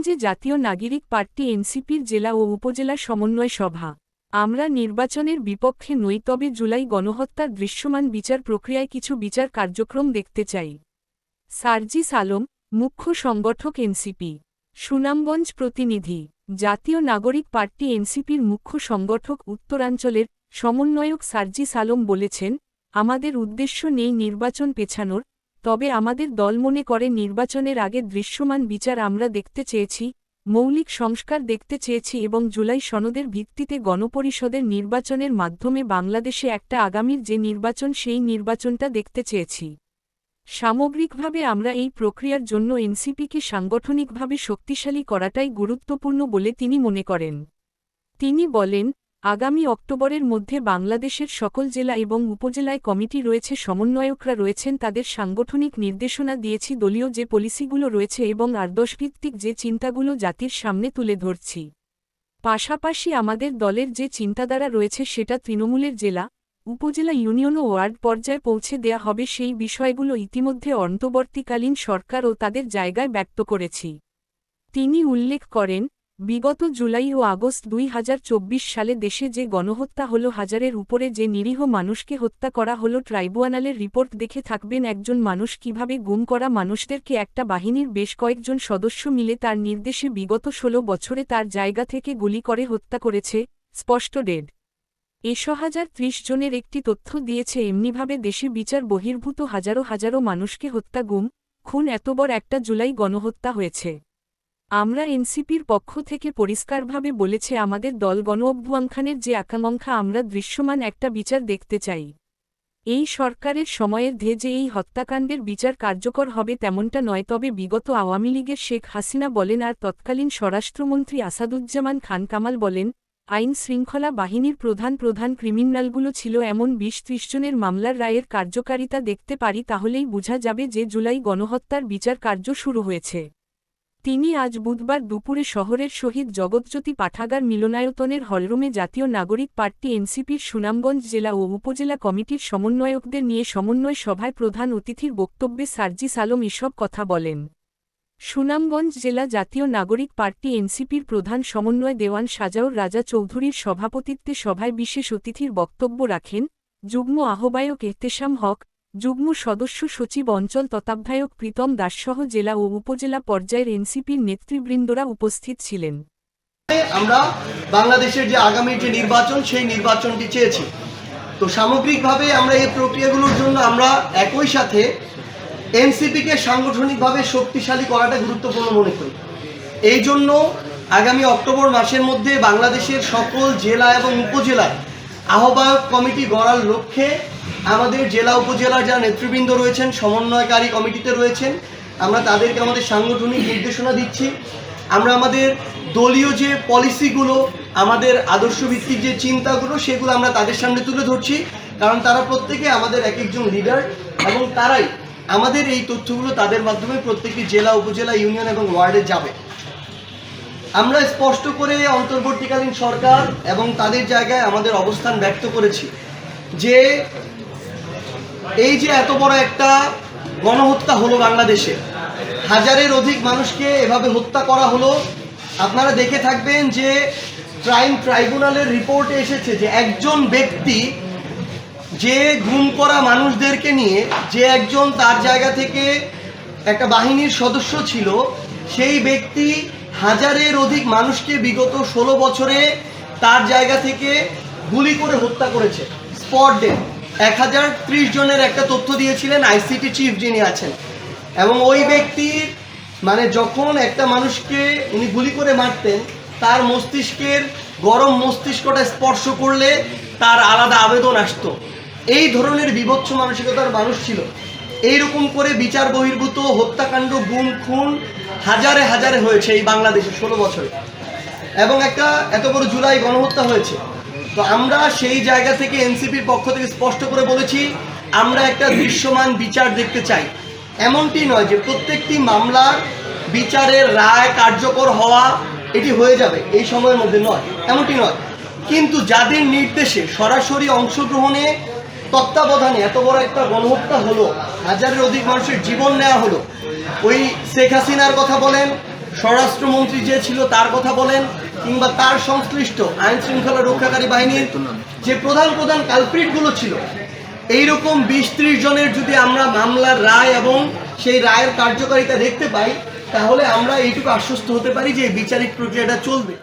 সুনামগঞ্জে জাতীয় নাগরিক পার্টি এনসিপির জেলা ও উপজেলা সমন্বয় সভা। আমরা নির্বাচনের বিপক্ষে নই, তবে জুলাই গণহত্যার দৃশ্যমান বিচার প্রক্রিয়ায় কিছু বিচার কার্যক্রম দেখতে চাই। সার্জিস আলম, মুখ্য সংগঠক এনসিপি। সুনামগঞ্জ প্রতিনিধি। জাতীয় নাগরিক পার্টি এনসিপির মুখ্য সংগঠক উত্তরাঞ্চলের সমন্বয়ক সার্জিস আলম বলেছেন, আমাদের উদ্দেশ্য নেই নির্বাচন পেছানোর তবে আমাদের দল মনে করে নির্বাচনের আগে দৃশ্যমান বিচার আমরা দেখতে চেয়েছি, মৌলিক সংস্কার দেখতে চেয়েছি এবং জুলাই সনদের ভিত্তিতে গণপরিষদের নির্বাচনের মাধ্যমে বাংলাদেশে একটা আগামীর যে নির্বাচন সেই নির্বাচনটা দেখতে চেয়েছি। সামগ্রিকভাবে আমরা এই প্রক্রিয়ার জন্য এনসিপিকে সাংগঠনিকভাবে শক্তিশালী করাটাই গুরুত্বপূর্ণ বলে তিনি মনে করেন। তিনি বলেন আগামী অক্টোবরের মধ্যে বাংলাদেশের সকল জেলা এবং উপজেলায় কমিটি রয়েছে, সমন্বয়করা রয়েছেন, তাদের সাংগঠনিক নির্দেশনা দিয়েছি, দলীয় যে পলিসিগুলো রয়েছে এবং আদর্শভিত্তিক যে চিন্তাগুলো জাতির সামনে তুলে ধরছি। পাশাপাশি আমাদের দলের যে চিন্তাধারা রয়েছে, সেটা তৃণমূলের জেলা, উপজেলা ইউনিয়ন ও ওয়ার্ড পর্যায়ে পৌঁছে দেয়া হবে, সেই বিষয়গুলো ইতিমধ্যে অন্তর্বর্তীকালীন সরকার ও তাদের জায়গায় ব্যক্ত করেছি। তিনি উল্লেখ করেন বিগত জুলাই ও আগস্ট দুই হাজার চব্বিশ সালে দেশে যে গণহত্যা হল, হাজারের উপরে যে নিরীহ মানুষকে হত্যা করা হল, ট্রাইব্যুনালের রিপোর্ট দেখে থাকবেন একজন মানুষ কীভাবে গুম করা মানুষদেরকে একটা বাহিনীর বেশ কয়েকজন সদস্য মিলে তার নির্দেশে বিগত ষোলো বছরে তার জায়গা থেকে গুলি করে হত্যা করেছে, স্পষ্ট ডেড এশো হাজার ত্রিশ জনের একটি তথ্য দিয়েছে, এমনিভাবে দেশে বিচার বহির্ভূত হাজারো হাজারো মানুষকে হত্যা গুম, খুন এত বড় একটা জুলাই গণহত্যা হয়েছে। আমরা এনসিপির পক্ষ থেকে পরিষ্কারভাবে বলেছে, আমাদের দল গণ অভ্যুত্থানের যে আকাঙ্ক্ষা, আমরা দৃশ্যমান একটা বিচার দেখতে চাই। এই সরকারের সময়ের ধে যে এই হত্যাকাণ্ডের বিচার কার্যকর হবে তেমনটা নয়, তবে বিগত আওয়ামী লীগের শেখ হাসিনা বলেন আর তৎকালীন স্বরাষ্ট্রমন্ত্রী আসাদুজ্জামান খান কামাল বলেন, আইন শৃঙ্খলা বাহিনীর প্রধান প্রধান ক্রিমিনালগুলো ছিল এমন বিশ ত্রিশ জনের মামলার রায়ের কার্যকারিতা দেখতে পারি, তাহলেই বোঝা যাবে যে জুলাই গণহত্যার বিচার কার্য শুরু হয়েছে। তিনি আজ বুধবার দুপুরে শহরের শহীদ জগৎজ্যোতি পাঠাগার মিলনায়তনের হলরুমে জাতীয় নাগরিক পার্টি এনসিপির সুনামগঞ্জ জেলা ও উপজেলা কমিটির সমন্বয়কদের নিয়ে সমন্বয় সভায় প্রধান অতিথির বক্তব্যে সার্জিস আলম এসব কথা বলেন। সুনামগঞ্জ জেলা জাতীয় নাগরিক পার্টি এনসিপির প্রধান সমন্বয় দেওয়ান সাজাউর রাজা চৌধুরীর সভাপতিত্বে সভায় বিশেষ অতিথির বক্তব্য রাখেন যুগ্ম আহ্বায়ক এহতেশাম হক যুগ্ম সদস্য সচিব অঞ্চল তত্ত্বাবধায়ক প্রীতম দাসসহ জেলা ও উপজেলা পর্যায়ের এনসিপির নেতৃবৃন্দরা উপস্থিত ছিলেন। আমরা বাংলাদেশের যে আগামী যে নির্বাচন, সেই নির্বাচনটি চেয়েছি। তো সামগ্রিকভাবে আমরা এই প্রক্রিয়াগুলোর জন্য আমরা একই সাথে এনসিপিকে সাংগঠনিকভাবে শক্তিশালী করাটা গুরুত্বপূর্ণ মনে করি। এই জন্য আগামী অক্টোবর মাসের মধ্যে বাংলাদেশের সকল জেলা এবং উপজেলায় আহ্বায়ক কমিটি গড়ার লক্ষ্যে আমাদের জেলা উপজেলার যারা নেতৃবৃন্দ রয়েছেন, সমন্বয়কারী কমিটিতে রয়েছেন, আমরা তাদেরকে আমাদের সাংগঠনিক নির্দেশনা দিচ্ছি। আমরা আমাদের দলীয় যে পলিসিগুলো, আমাদের আদর্শভিত্তিক যে চিন্তাগুলো, সেগুলো আমরা তাদের সামনে তুলে ধরছি, কারণ তারা প্রত্যেকে আমাদের এক একজন লিডার এবং তারাই আমাদের এই তথ্যগুলো তাদের মাধ্যমে প্রত্যেকটি জেলা, উপজেলা ইউনিয়ন এবং ওয়ার্ডে যাবে। আমরা স্পষ্ট করে অন্তর্বর্তীকালীন সরকার এবং তাদের জায়গায় আমাদের অবস্থান ব্যক্ত করেছি যে এই যে এত বড় একটা গণহত্যা হলো বাংলাদেশে, হাজারের অধিক মানুষকে এভাবে হত্যা করা হলো। আপনারা দেখে থাকবেন যে ক্রাইম ট্রাইব্যুনালের রিপোর্টে এসেছে যে একজন ব্যক্তি যে গুম করা মানুষদেরকে নিয়ে যে একজন তার জায়গা থেকে একটা বাহিনীর সদস্য ছিল, সেই ব্যক্তি হাজারের অধিক মানুষকে বিগত ষোলো বছরে তার জায়গা থেকে গুলি করে হত্যা করেছে। স্পট ডে এক হাজার ত্রিশ জনের একটা তথ্য দিয়েছিলেন, আইসিটি চিফ যিনি আছেন। এবং ওই ব্যক্তির মানে যখন একটা মানুষকে উনি গুলি করে মারতেন, তার মস্তিষ্কের গরম মস্তিষ্কটা স্পর্শ করলে তার আলাদা আবেদন আসতো। এই ধরনের বিভৎস মানসিকতার মানুষ ছিল। এইরকম করে বিচার বহির্ভূত হত্যাকাণ্ড, গুম, খুন হাজারে হাজারে হয়েছে এই বাংলাদেশে ষোলো বছরে। এবং একটা এত বড় জুলাই গণহত্যা হয়েছে। তো আমরা সেই জায়গা থেকে এনসিপির পক্ষ থেকে স্পষ্ট করে বলেছি, আমরা একটা দৃশ্যমান বিচার দেখতে চাই। এমনটি নয় যে প্রত্যেকটি মামলার বিচারের রায় কার্যকর হওয়া এটি হয়ে যাবে, এই সময়ের মধ্যে নয়। এমনটি নয়। কিন্তু যাদের নির্দেশে সরাসরি অংশগ্রহণে তত্ত্বাবধানে এত বড় একটা গণহত্যা হলো, হাজারের অধিক মানুষের জীবন নেওয়া হলো। ওই শেখ হাসিনার কথা বলেন, স্বরাষ্ট্রমন্ত্রী যে ছিল তার কথা বলেন, কিংবা তার সংশ্লিষ্ট আইন শৃঙ্খলা রক্ষাকারী বাহিনীর যে প্রধান প্রধান কালপ্রিটগুলো ছিল, এইরকম বিশ ত্রিশ জনের যদি আমরা মামলার রায় এবং সেই রায়ের কার্যকারিতা দেখতে পাই, তাহলে আমরা এইটুকু আশ্বস্ত হতে পারি যে বিচারিক প্রক্রিয়াটা চলবে।